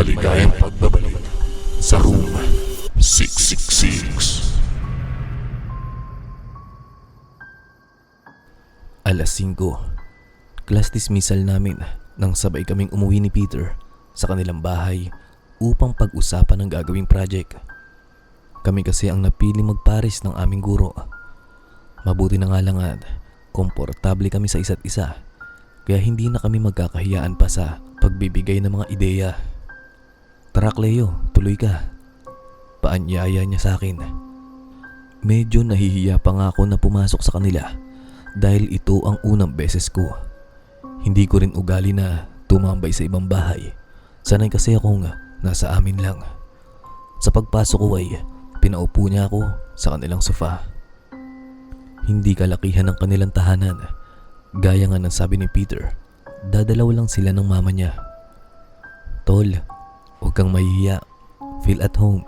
Maligayang pagbabalik sa Room 666. Alas 5. Class dismissal namin nang sabay kaming umuwi ni Peter sa kanilang bahay upang pag-usapan ang gagawing project. Kami kasi ang napili magpares ng aming guro. Mabuti na nga lang at komportable kami sa isa't isa kaya hindi na kami magkakahiyaan pa sa pagbibigay ng mga ideya. Tara Cleo, tuloy ka. Paanyaya niya sa akin. Medyo nahihiya pa nga ako na pumasok sa kanila dahil ito ang unang beses ko. Hindi ko rin ugali na tumambay sa ibang bahay. Sanay kasi akong nasa amin lang. Sa pagpasok ko ay pinaupo niya ako sa kanilang sofa. Hindi kalakihan ng kanilang tahanan. Gaya nga ng sabi ni Peter, dadalaw lang sila ng mama niya. Tol, huwag kang mahihiya. Feel at home.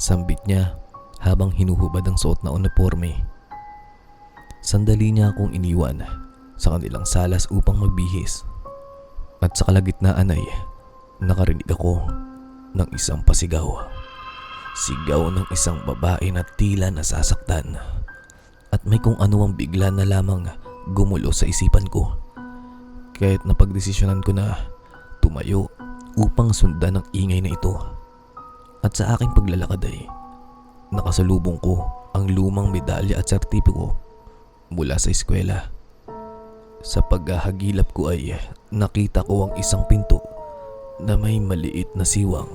Sambit niya habang hinuhubad ang suot na uniforme. Sandali niya akong iniwan sa kanilang salas upang magbihis. At sa kalagitnaan ay nakarinig ako ng isang pasigaw. Sigaw ng isang babae na tila nasasaktan. At may kung ano ang bigla na lamang gumulo sa isipan ko. Kahit napagdesisyonan ko na tumayo upang sundan ang ingay na ito. At sa aking paglalakad ay nakasalubong ko ang lumang medalya at sertipiko mula sa eskwela. Sa paghahagilap ko ay nakita ko ang isang pinto na may maliit na siwang.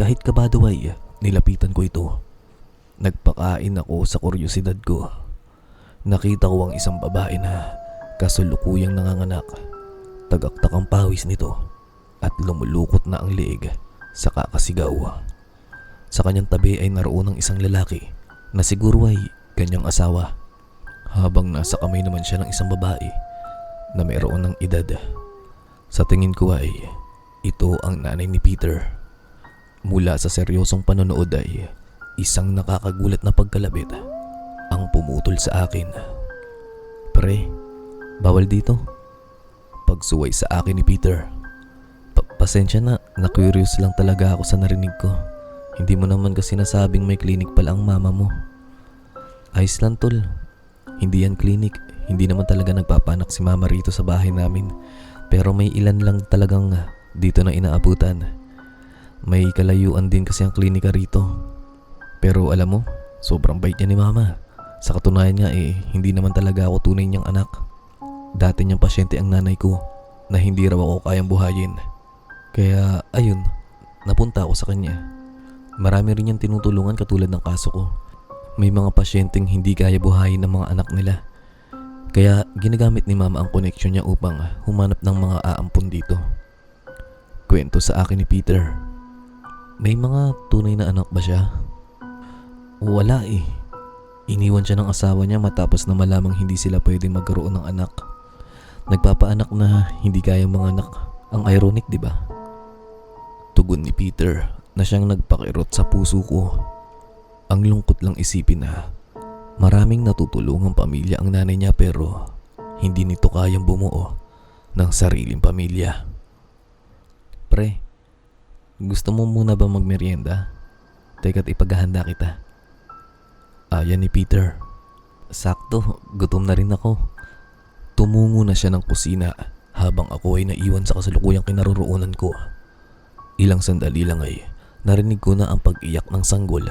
Kahit kabado ay nilapitan ko ito. Nagpakain ako sa kuryosidad ko. Nakita ko ang isang babae na kasulukuyang nanganganak. Tagaktak ang pawis nito at lumulukot na ang leeg sa kakasigaw. Sa kanyang tabi ay naroon ang isang lalaki na siguro ay kanyang asawa habang nasa kamay naman siya ng isang babae na mayroon ng edad. Sa tingin ko ay ito ang nanay ni Peter. Mula sa seryosong panonood ay isang nakakagulat na pagkalabit ang pumutol sa akin. Pre, bawal dito. Pagsuway sa akin ni Peter. Pa- pasensya na, na-curious lang talaga ako sa narinig ko. Hindi mo naman kasi nasabing may clinic pala ang mama mo. Ayos lang tol, hindi yan clinic. Hindi naman talaga nagpapanak si mama rito sa bahay namin. Pero may ilan lang talagang dito na inaabutan. May kalayuan din kasi ang klinika rito. Pero alam mo, sobrang bait niya ni mama. Sa katunayan nga eh, hindi naman talaga ako tunay niyang anak. Dati niyang pasyente ang nanay ko na hindi raw ako kayang buhayin. Kaya ayun, napunta ako sa kanya. Marami rin niyang tinutulungan katulad ng kaso ko. May mga pasyenteng hindi kaya buhayin ng mga anak nila. Kaya ginagamit ni mama ang koneksyon niya upang humanap ng mga aampon dito. Kwento sa akin ni Peter. May mga tunay na anak ba siya? Wala eh. Iniwan siya ng asawa niya matapos na malamang hindi sila pwedeng magkaroon ng anak. Nagpapaanak na hindi kayang mga anak. Ang ironic, di ba? Tugon ni Peter na siyang nagpakirot sa puso ko. Ang lungkot lang isipin na maraming natutulungang pamilya ang nanay niya pero hindi nito kayang bumuo ng sariling pamilya. Pre, gusto mo muna ba magmerienda? Teka't ipaghahanda kita. Ayan ni Peter. Sakto, gutom na rin ako. Tumungo na siya ng kusina habang ako ay naiwan sa kasalukuyang kinaroroonan ko. Ilang sandali lang ay narinig ko na ang pag-iyak ng sanggol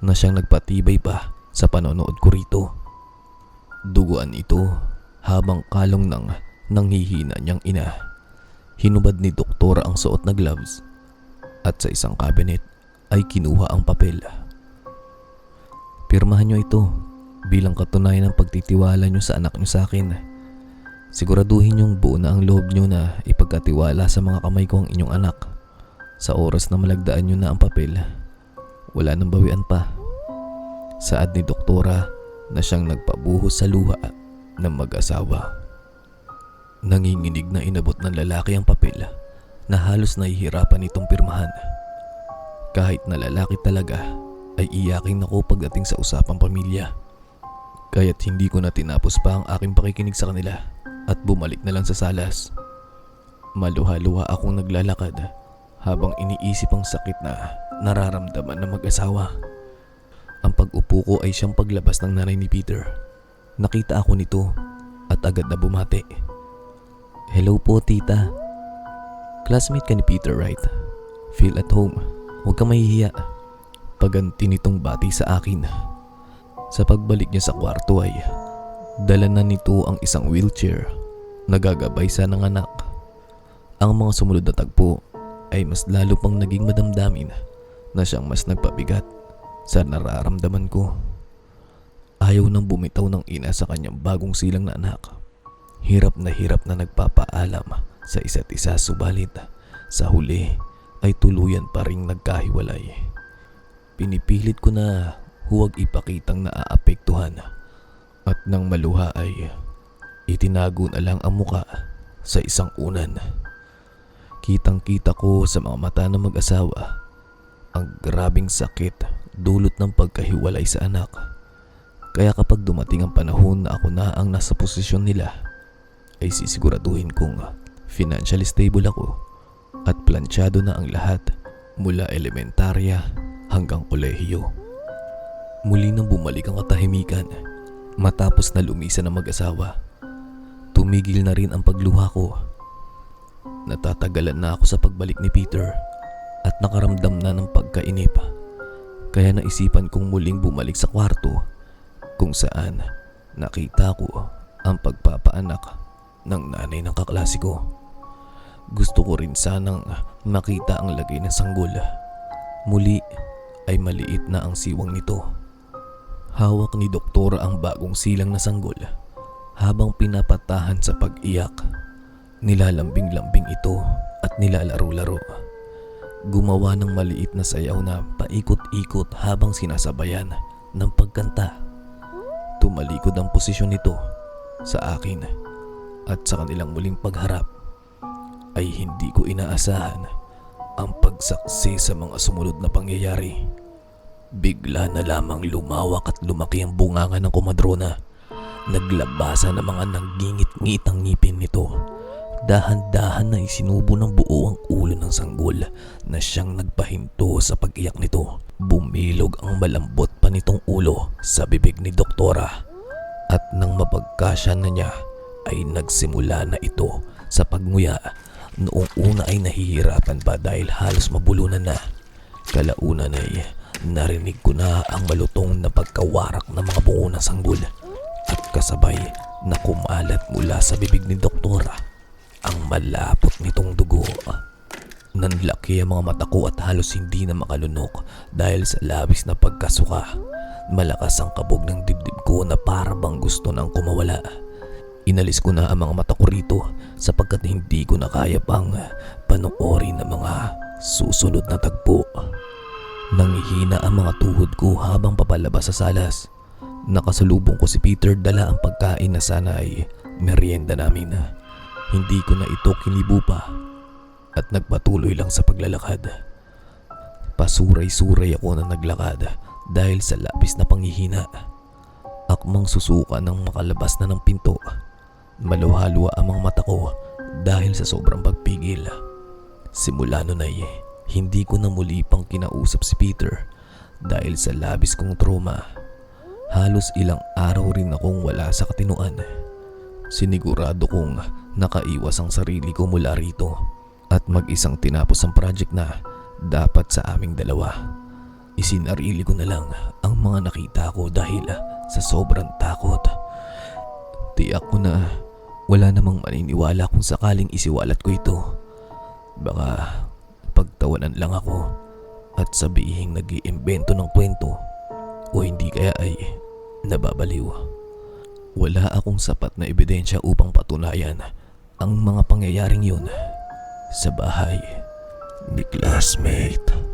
na siyang nagpatibay pa sa panonood ko rito. Duguan ito habang kalong ng nanghihina niyang ina. Hinubad ni doktora ang suot na gloves at sa isang cabinet ay kinuha ang papel. Pirmahan niyo ito bilang katunayan ng pagtitiwala niyo sa anak niyo sa akin. Siguraduhin niyong buo na ang loob niyo na ipagkatiwala sa mga kamay ko ang inyong anak. Sa oras na malagdaan niyo na ang papel, wala nang bawian pa. Saad ni doktora na siyang nagpabuhos sa luha ng mag-asawa. Nanginginig na inabot ng lalaki ang papel na halos nahihirapan itong pirmahan. Kahit na lalaki talaga ay iyakin ako pagdating sa usapang pamilya. Kaya't hindi ko na tinapos pa ang aking pakikinig sa kanila at bumalik na lang sa salas. Maluha-luha akong naglalakad habang iniisip ang sakit na nararamdaman ng mag-asawa. Ang pag-upo ko ay siyang paglabas ng nanay ni Peter. Nakita ako nito at agad na bumati. Hello po tita. Classmate ka ni Peter, right? Feel at home. Huwag kang mahihiya. Paganti nitong bati sa akin. Sa pagbalik niya sa kwarto ay dala na nito ang isang wheelchair na gagabay sa ng anak. Ang mga sumunod na tagpo ay mas lalo pang naging madamdamin na siyang mas nagpabigat sa nararamdaman ko. Ayaw nang bumitaw ng ina sa kanyang bagong silang na anak. Hirap na hirap na nagpapaalam sa isa't isa subalit sa huli ay tuluyan pa ring nagkahiwalay. Pinipilit ko na huwag ipakitang naaapektuhan at nang maluha ay itinago na lang ang muka sa isang unan. Kitang kita ko sa mga mata ng mag-asawa ang grabing sakit dulot ng pagkahiwalay sa anak. Kaya kapag dumating ang panahon na ako na ang nasa posisyon nila, ay sisiguraduhin kong financially stable ako at planchado na ang lahat mula elementarya hanggang kolehiyo. Muli nang bumalik ang katahimikan matapos na lumisan ng mag-asawa. Tumigil na rin ang pagluha ko. Natatagalan na ako sa pagbalik ni Peter at nakaramdam na ng pagkainip. Kaya naisipan kong muling bumalik sa kwarto kung saan nakita ko ang pagpapaanak ng nanay ng kaklase ko. Gusto ko rin sanang makita ang lagay ng sanggol. Muli ay maliit na ang siwang nito. Hawak ni doktora ang bagong silang na sanggol habang pinapatahan sa pag-iyak. Nilalambing-lambing ito at nilalaro-laro. Gumawa ng maliit na sayaw na paikot-ikot habang sinasabayan ng pagkanta. Tumalikod ang posisyon nito sa akin at sa kanilang muling pagharap ay hindi ko inaasahan ang pagsaksi sa mga sumunod na pangyayari. Bigla na lamang lumawak at lumaki ang bunganga ng komadrona. Naglabasan ng mga nagngingit-ngitang ngipin nito. Dahan-dahan na isinubo ng buo ang ulo ng sanggol na siyang nagpahinto sa pag-iyak nito. Bumilog ang malambot pa nitong ulo sa bibig ni doktora. At nang mapagkasya na niya ay nagsimula na ito sa pagnguya. Noong una ay nahihirapan pa dahil halos mabulunan na. Kalaunan ay narinig ko na ang malutong na pagkawarak ng mga bungo ng sanggol at kasabay na kumalat mula sa bibig ni doktora ang malapot nitong dugo. Nanlaki ang mga mata ko at halos hindi na makalunok dahil sa labis na pagkasuka. Malakas ang kabog ng dibdib ko na para bang gusto nang kumawala. Inalis ko na ang mga mata ko rito sapagkat hindi ko na kaya pang panoorin ang mga susunod na tagpo. Nangihina ang mga tuhod ko habang papalabas sa salas. Nakasalubong ko si Peter dala ang pagkain na sana ay merienda namin. Hindi ko na ito kinibo pa at nagpatuloy lang sa paglalakad. Pasuray-suray ako na naglakad dahil sa labis na panghihina. Akmang susuka ng makalabas na ng pinto. Maluhalwa ang mga mata ko dahil sa sobrang pagpigil. Simula nun ay hindi ko na muli pang kinausap si Peter dahil sa labis kong trauma. Halos ilang araw rin akong wala sa katinuan. Sinigurado kong nakaiwas ang sarili ko mula rito at mag-isang tinapos ang project na dapat sa aming dalawa. Isinarili ko na lang ang mga nakita ko dahil sa sobrang takot. Tiyak ko na wala namang maniniwala kung sakaling isiwalat ko ito. Baka pagtawanan lang ako at sabihing nag iimbento ng kwento o hindi kaya ay nababaliw. Wala akong sapat na ebidensya upang patunayan ang mga pangyayaring yun sa bahay ni classmate.